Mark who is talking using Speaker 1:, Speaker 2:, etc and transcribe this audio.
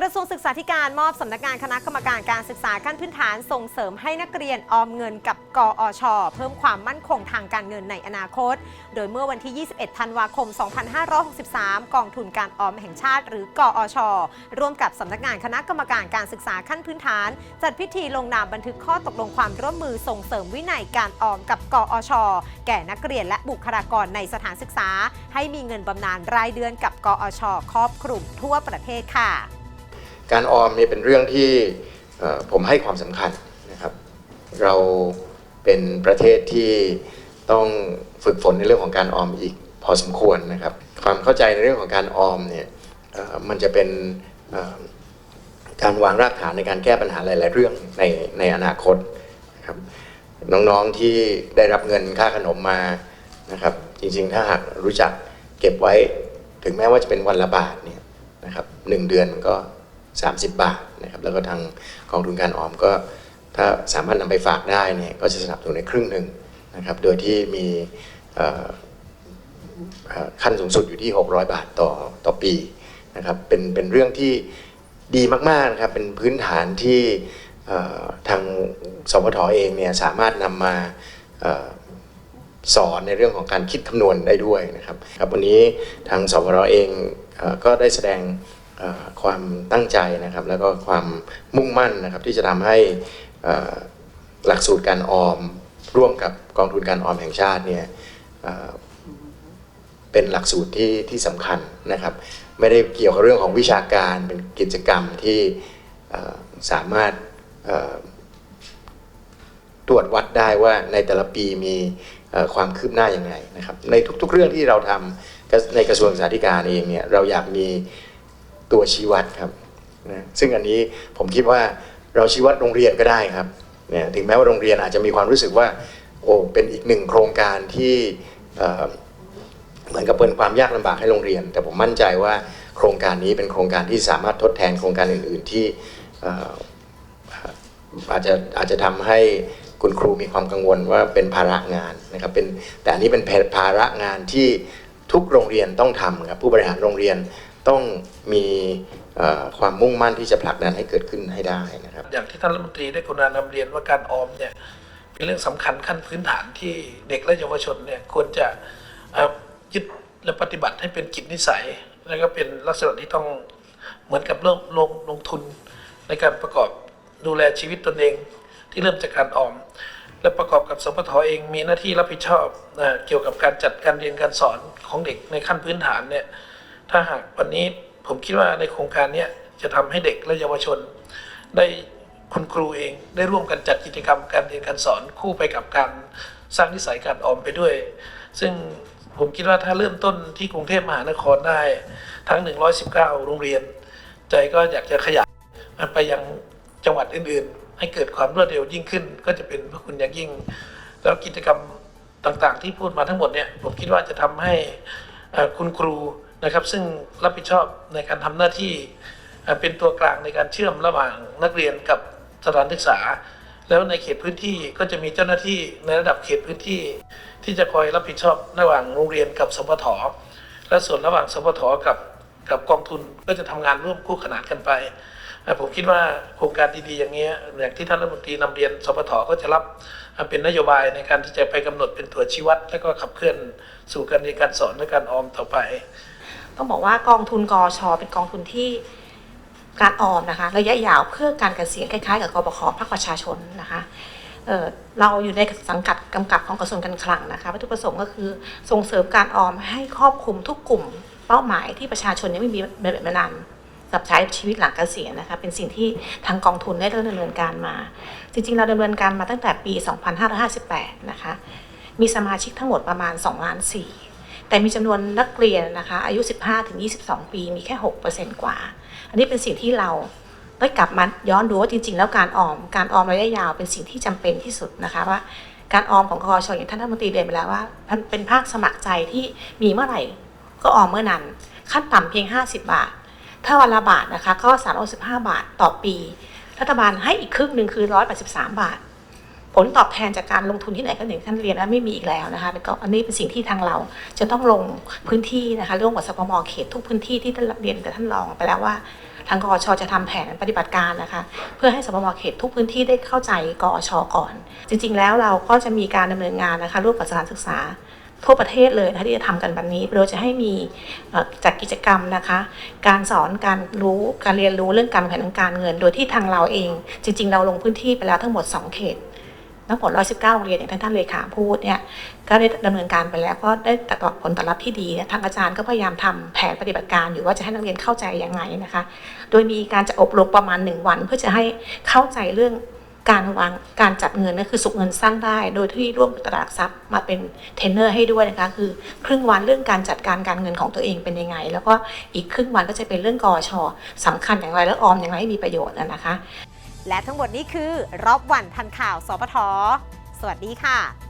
Speaker 1: กระทรวงศึกษาธิการมอบสำนักงานคณะกรรมการการศึกษาขั้นพื้นฐานส่งเสริมให้นักเรียนออมเงินกับกอช เพิ่มความมั่นคงทางการเงินในอนาคต โดยเมื่อวันที่ 21 ธันวาคม 2563 กองทุนการออมแห่งชาติ หรือกอช ร่วมกับสำนักงานคณะกรรมการการศึกษาขั้นพื้นฐาน จัดพิธีลงนามบันทึกข้อตกลงความร่วมมือส่งเสริมวินัยการออมกับกอช แก่นักเรียนและบุคลากรในสถานศึกษา ให้มีเงินบำนาญรายเดือนกับกอช ครอบคลุมทั่วประเทศค่ะ
Speaker 2: การออมเนี่ยเป็นเรื่องที่ผมให้ความสำคัญนะครับ เราเป็นประเทศที่ต้องฝึกฝนในเรื่องของการออมอีกพอสมควรนะครับ ความเข้าใจในเรื่องของการออมเนี่ยมันจะเป็นการวางรากฐานในการแก้ปัญหาหลาย ๆ เรื่องในในอนาคตนะครับน้องๆที่ได้รับเงินค่าขนมมานะครับ จริง ๆ ถ้าหากรู้จักเก็บไว้ถึงแม้ว่าจะเป็นวันละบาทเนี่ยนะครับหนึ่งเดือนมันก็ 30 บาทนะครับแล้วก็ทางกองทุนการออมก็ถ้าสามารถนำไปฝากได้เนี่ยก็จะสนับสนุนในครึ่งหนึ่งนะครับโดยที่มีขั้นสูงสุดอยู่ที่ 600 บาทต่อต่อปีนะครับเป็นเป็นเรื่องที่ดีมากๆนะครับเป็นพื้นฐานที่ทางสพทเองเนี่ยสามารถนำมาสอนในเรื่องของการคิดคำนวณได้ด้วยนะครับครับวันนี้ทางสวรเองเอก็ได้แสดง ความตั้งใจนะครับ แล้วก็ความมุ่งมั่นนะครับ ที่จะทำให้หลักสูตรการออมร่วมกับกองทุนการออมแห่งชาติเนี่ยเป็นหลักสูตรที่ที่สำคัญนะครับ ไม่ได้เกี่ยวกับเรื่องของวิชาการเป็นกิจกรรมที่สามารถตรวจวัดได้ว่าในแต่ละปีมีความคืบหน้าอย่างไรนะครับ ในทุกๆเรื่องที่เราทำในกระทรวงศึกษาธิการเองเนี่ยเราอยากมี ตัวชี้วัดครับนะซึ่งอันนี้ผมคิดว่าเราชี้วัดโรงเรียนก็ได้ครับเนี่ยถึงแม้ว่าโรงเรียนอาจจะมีความรู้สึกว่าโอ้เป็นอีกหนึ่งโครงการที่เหมือนกับเป็นความยากลำบากให้โรงเรียน แต่ผมมั่นใจว่าโครงการนี้เป็นโครงการที่สามารถทดแทนโครงการอื่น ๆ ที่อาจจะอาจจะทำให้คุณครูมีความกังวลว่าเป็นภาระงานนะครับเป็นแต่อันนี้เป็นภาระงานที่ทุกโรงเรียนต้องทำครับผู้บริหารโรงเรียน ต้องมีเอ่อความมุ่งมั่นที่จะผลักดันให้เกิดขึ้นให้ได้นะครับ
Speaker 3: อย่างที่ท่านรัฐมนตรีได้กรุณานำเรียนว่าการออมเนี่ยเป็นเรื่องสำคัญขั้นพื้นฐานที่เด็กและเยาวชนเนี่ยควรจะยึดและปฏิบัติให้เป็นกิจนิสัย แล้วก็เป็นลักษณะที่ต้องเหมือนกับเริ่มลงลงทุนในการประกอบดูแลชีวิตตนเองที่เริ่มจากการออม และประกอบกับสพทเองมีหน้าที่รับผิดชอบเกี่ยวกับการจัดการเรียนการสอนของเด็กในขั้นพื้นฐานเนี่ย ถ้าหากวันนี้ผมคิดว่าในโครงการนี้จะทำให้เด็กและเยาวชน ได้คุณครูเองได้ร่วมกันจัดกิจกรรมการเรียนการสอนคู่ไปกับการสร้างนิสัยการออมไปด้วย ซึ่งผมคิดว่าถ้าเริ่มต้นที่กรุงเทพมหานครได้ทั้ง 119 โรงเรียน ใจก็อยากจะขยายมันไปยังจังหวัดอื่น ๆ ให้เกิดความรวดเร็วยิ่งขึ้น ก็จะเป็นพระคุณอย่างยิ่ง แล้วกิจกรรมต่างๆ ที่พูดมาทั้งหมดเนี่ยผมคิดว่าจะทำให้คุณครู นะครับ ซึ่งรับผิดชอบในการทำหน้าที่เป็นตัวกลางในการเชื่อมระหว่างนักเรียนกับสถานศึกษา แล้วในเขตพื้นที่ก็จะมีเจ้าหน้าที่ในระดับเขตพื้นที่ ที่จะคอยรับผิดชอบระหว่างโรงเรียนกับสพทและส่วนระหว่างสพทกับกับกองทุนก็จะทำงานร่วมคู่ขนานกันไป ผมคิดว่าโครงการดีๆอย่างเงี้ยอย่างที่ท่านรัฐมนตรีนำเรียนสพทก็จะรับเป็นนโยบายในการที่จะไปกำหนดเป็นตัวชี้วัด และก็ขับเคลื่อนสู่การเรียนการสอนและการออมต่อไป
Speaker 4: ต้องบอกว่ากองทุนกอชเป็นกองทุนที่การออมนะคะระยะยาวเพื่อการเกษียณคล้ายๆ กับกบขภาคประชาชนนะคะเเราอยู่ในสังกัดกำกับของกระทรวงการคลังนะคะวัตถุประสงค์ก็คือส่งเสริมการออมให้ครอบคลุมทุกกลุ่ม เป้าหมายที่ประชาชนยังไม่มีแบบมานานกับใช้ชีวิตหลังเกษียณนะคะเป็นสิ่งที่ทางกองทุนได้เริ่มดำเนินการมา จริงๆ เราดำเนินการมาตั้งแต่ปี 2558 นะคะมีสมาชิกทั้งหมดประมาณ 2 ล้าน4 แต่มีจำนวนนักเรียนนะคะอายุ 15ถึง22 ปีมีแค่ 6%กว่า อันนี้เป็นสิ่งที่เราได้กลับมาย้อนดูว่าจริง ๆ แล้วการออมการออมระยะยาวเป็นสิ่งที่จำเป็นที่สุดนะคะว่าการออมของกอชอย่างท่านรัฐมนตรีเรียนไปแล้วว่าเป็นภาคสมัครใจที่มีเมื่อไหร่ก็ออมเมื่อนั้น ขั้นต่ำเพียง 50 บาท ถ้าวันละบาทนะคะก็315บาทต่อปี รัฐบาลให้อีกครึ่งหนึ่งคือ 183 บาท ผลตอบแทนจากการลงทุนที่ไหนก็อย่งท่านเรียนแล้วไม่มีอีกแล้วนะคะแล้วก็อันนี้เป็นสิ่งที่ทางเราจะต้องลงพื้นที่นะคะร่วมกับสปมเขตทุกพื้นที่ที่ท่านเรียนกับท่านรองไปแล้วว่าทางกอชจะทำแผนปฏิบัติการนะคะ เพื่อให้สปมเขตทุกพื้นที่ได้เข้าใจกอชก่อน จริง ๆ แล้วเราก็จะมีการดำเนินงานนะคะร่วมกับสถานศึกษาทั่วประเทศเลยนะคะที่จะทำกันแบบนี้โดยจะให้มีจัดกิจกรรมนะคะ การสอนการรู้การเรียนรู้เรื่องการแผนทางการเงิน โดยที่ทางเราเอง จริง ๆ เราลงพื้นที่ไปแล้วทั้งหมด 2 เขต ทั้งหมด 119 โรงเรียนอย่างท่านเลขาพูดเนี่ยก็ได้ดำเนินการไปแล้วก็ได้ตอบผลตอบรับที่ดีทางอาจารย์ก็พยายามทำแผนปฏิบัติการอยู่ว่าจะให้นักเรียนเข้าใจยังไงนะคะ โดยมีการจะอบรมประมาณ 1 วัน เพื่อจะให้เข้าใจเรื่องการวางการจัดเงินก็คือสุกเงินสร้างได้ โดยที่ร่วมตลาดทรัพย์มาเป็นเทรนเนอร์ให้ด้วยนะคะคือครึ่งวันเรื่องการจัดการการเงินของตัวเองเป็นยังไง แล้วก็อีกครึ่งวันก็จะเป็นเรื่องกอชสำคัญอย่างไรและออมอย่างไรให้มีประโยชน์นะคะ
Speaker 1: และทั้งหมดนี้คือรอบวันทันข่าวสปทสวัสดีค่ะ